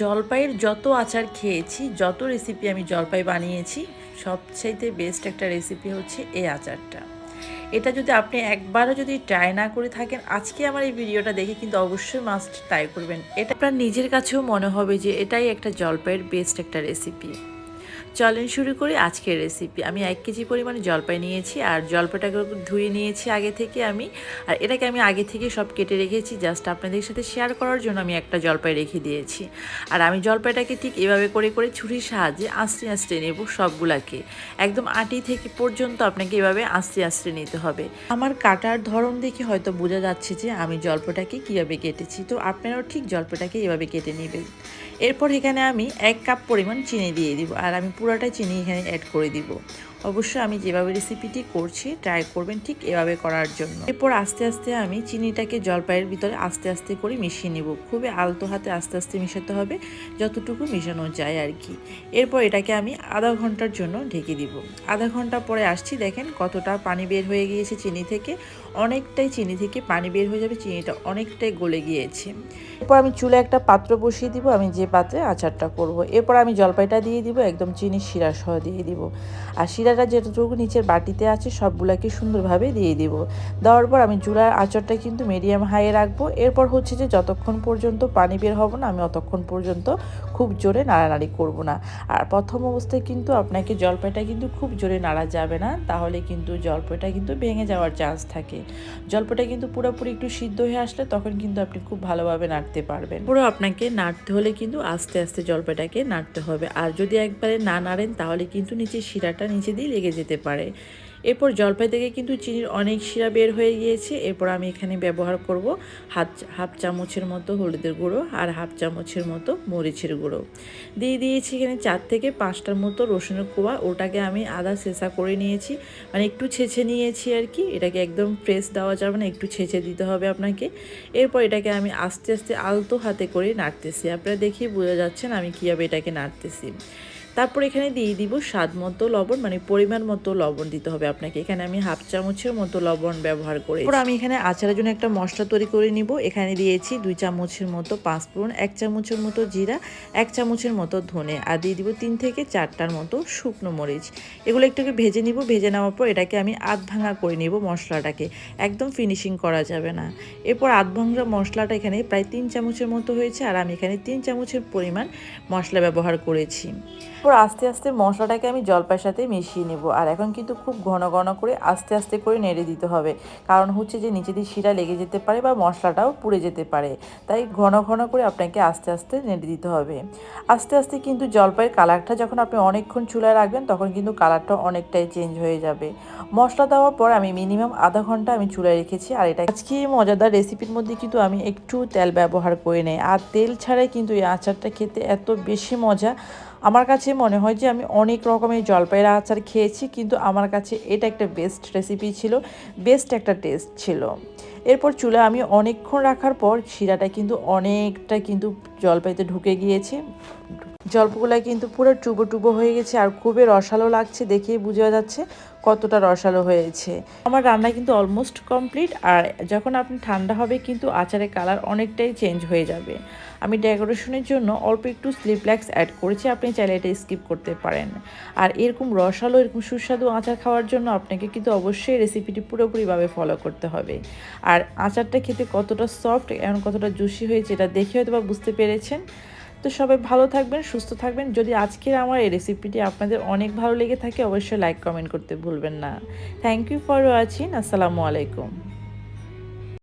জলপাইয়ের যত আচার খেয়েছি, যত রেসিপি আমি জলপাই বানিয়েছি, সবচাইতে বেস্ট একটা রেসিপি হচ্ছে এই আচারটা। এটা যদি আপনি একবারও যদি ট্রাই না করে থাকেন, আজকে আমার এই ভিডিওটা দেখে কিন্তু অবশ্যই মাস্ট ট্রাই করবেন। এটা আপনার নিজের কাছেও মনে হবে যে এটাই একটা জলপাইয়ের বেস্ট একটা রেসিপি চলেন শুরু করি আজকের রেসিপি আমি এক কেজি পরিমাণে জলপাই নিয়েছি আর জলপাইটাকে ধুয়ে নিয়েছি আগে থেকে আমি। আর এটাকে আমি আগে থেকে সব কেটে রেখেছি জাস্ট আপনাদের সাথে শেয়ার করার জন্য আমি একটা জলপাই রেখে দিয়েছি। আর আমি জলপাইটাকে ঠিক এভাবে করে করে ছুরির সাহায্যে আস্তে আস্তে নেব সবগুলাকে। একদম আটি থেকে পর্যন্ত আপনাকে এভাবে আস্তে আস্তে নিতে হবে। আমার কাটার ধরন দেখে হয়তো বোঝা যাচ্ছে যে আমি জলপাইটাকে কীভাবে কেটেছি। তো আপনারাও ঠিক জলপাইটাকে এভাবে কেটে নেবেন। এরপর এখানে আমি এক কাপ পরিমাণ চিনি দিয়ে দিব। আর আমি পুরোটা চিনি এখানে অ্যাড করে দিব। অবশ্যই আমি যেভাবে রেসিপিটি করছি ট্রাই করবেন ঠিক এভাবে করার জন্য। এরপর আস্তে আস্তে আমি চিনিটাকে জলপাইয়ের ভিতরে আস্তে আস্তে করে মিশিয়ে নিব। খুবই আলতো হাতে আস্তে আস্তে মিশাতে হবে, যতটুকু মেশানো যায় আর কি। এরপর এটাকে আমি আধা ঘণ্টার জন্য ঢেকে দিব। আধা ঘণ্টা পরে আসছি, দেখেন কতটা পানি বের হয়ে গিয়েছে চিনি থেকে। অনেকটাই চিনি থেকে পানি বের হয়ে যাবে, চিনিটা অনেকটাই গলে গিয়েছে। এরপর আমি চুলে একটা পাত্র বসিয়ে দিব, আমি যে পাত্রে আচারটা করব। এরপর আমি জলপাইটা দিয়ে দিব, একদম চিনি শিরা সহ দিয়ে দিব। আর শিরাটা যেটুকু নিচের বাটিতে আছে, সবগুলাকে সুন্দরভাবে দিয়ে দিব। দেওয়ার পর আমি চুলার আচারটা কিন্তু মিডিয়াম হাইয়ে রাখব। এরপর হচ্ছে যে যতক্ষণ পর্যন্ত পানি বের হবে না, আমি অতক্ষণ পর্যন্ত খুব জোরে নাড়ানাড়ি করব না। আর প্রথম অবস্থায় কিন্তু আপনাকে জলপাইটা কিন্তু খুব জোরে নাড়া যাবে না, তাহলে কিন্তু জলপাইটা কিন্তু ভেঙে যাওয়ার চান্স থাকে। জলপাইটা কিন্তু পুরোপুরি একটু সিদ্ধ হয়ে আসলে তখন কিন্তু আপনি খুব ভালোভাবে নাড়তে পারবেন। পুরো আপনাকে নাড়তে হলে কিন্তু আস্তে আস্তে জলপাটাকে নাড়তে হবে। আর যদি একবারে না নাড়েন তাহলে কিন্তু নিচে শিরাটা নিচে দিয়ে লেগে যেতে পারে। এরপর জলপাই থেকে কিন্তু চিনির অনেক শিরা বের হয়ে গিয়েছে। এরপর আমি এখানে ব্যবহার করব হাত হাফ চামচের মতো হলুদের গুঁড়ো আর হাফ চামচের মতো মরিচের গুঁড়ো। দিয়ে দিয়েছি এখানে চার থেকে পাঁচটার মতো রসুনের কোয়া। ওটাকে আমি আদা ছেঁচা করে নিয়েছি। মানে একটু ছেঁচে নিয়েছি আর কি। এটাকে একদম ফ্রেশ দেওয়া যাবে না, একটু ছেঁচে দিতে হবে আপনাকে। এরপর এটাকে আমি আস্তে আস্তে আলতো হাতে করে নাড়তেছি। আপনারা দেখেই বোঝা যাচ্ছেন আমি কীভাবে এটাকে নাড়তেছি। তারপর এখানে দিয়ে দিব স্বাদ মতো লবণ মানে পরিমাণ মতো লবণ দিতে হবে আপনাকে। এখানে আমি হাফ চামচের মতো লবণ ব্যবহার করে এরপর আমি এখানে আচারের জন্য একটা মশলা তৈরি করে নিব। এখানে দিয়েছি দুই চামচের মতো পাঁচ পাঁচফোড়ন, এক চামচের মতো জিরা, এক চামচের মতো ধনে আর দিয়ে দিব তিন থেকে চারটার মতো শুকনো মরিচ। এগুলো একটুকে ভেজে নিব। ভেজে নেওয়ার পর এটাকে আমি আধ ভাঙা করে নিব মশলাটাকে। একদম ফিনিশিং করা যাবে না। এরপর আধ ভাঙা মশলাটা এখানে প্রায় তিন চামচের মতো হয়েছে আর আমি এখানে তিন চামচের পরিমাণ মশলা ব্যবহার করেছি। এরপর আস্তে আস্তে মশলাটাকে আমি জলপাইয়ের সাথে মিশিয়ে নেব। আর এখন কিন্তু খুব ঘন ঘন করে আস্তে আস্তে করে নেড়ে দিতে হবে। কারণ হচ্ছে যে নিচে দিয়ে শিরা লেগে যেতে পারে বা মশলাটাও পুড়ে যেতে পারে। তাই ঘন ঘন করে আপনাকে আস্তে আস্তে নেড়ে দিতে হবে। আস্তে আস্তে কিন্তু জলপাইয়ের কালারটা যখন আপনি অনেকক্ষণ চুলায় রাখবেন, তখন কিন্তু কালারটা অনেকটাই চেঞ্জ হয়ে যাবে। মশলা দেওয়ার পর আমি মিনিমাম আধা ঘণ্টা আমি চুলায় রেখেছি। আর এটা আজকে এই মজাদার রেসিপির মধ্যে কিন্তু আমি একটু তেল ব্যবহার করে নেই। আর তেল ছাড়াই কিন্তু এই আচারটা খেতে এত বেশি মজা। আমার কাছে মনে হয় যে আমি অনেক রকমের জলপাইয়ের আচার খেয়েছি, কিন্তু আমার কাছে এটা একটা বেস্ট রেসিপি ছিল বেস্ট একটা টেস্ট ছিল। এরপর চুলা আমি অনেকক্ষণ রাখার পর শিরাটা কিন্তু অনেকটা কিন্তু জলপাইতে ঢুকে গিয়েছে। জলপগুলা কিন্তু পুরো টুবো টুবো হয়ে গেছে আর খুবই রসালো লাগছে দেখেই বোঝা যাচ্ছে কতটা রসালো হয়েছে। আমার রান্না কিন্তু অলমোস্ট কমপ্লিট আর যখন আপনি ঠান্ডা হবে কিন্তু আচারের কালার অনেকটাই চেঞ্জ হয়ে যাবে। আমি ডেকোরেশনের জন্য অল্প একটু স্লিপল্যাক্স অ্যাড করেছি, আপনি চাইলে এটা স্কিপ করতে পারেন। আর এরকম রসালো, এরকম সুস্বাদু আচার খাওয়ার জন্য আপনাকে কিন্তু অবশ্যই রেসিপিটি পুরোপুরিভাবে ফলো করতে হবে। আর আচারটা খেতে কতটা সফট এবং কতটা জুসি হয়েছে এটা দেখে হয়তো বা বুঝতে পেরেছেন। তো সবাই ভালো থাকবেন, সুস্থ থাকবেন। যদি আজকের আমার এই রেসিপিটি আপনাদের অনেক ভালো লেগে থাকে, অবশ্যই লাইক কমেন্ট করতে ভুলবেন না। থ্যাংক ইউ ফর ওয়াচিং আসসালামু আলাইকুম।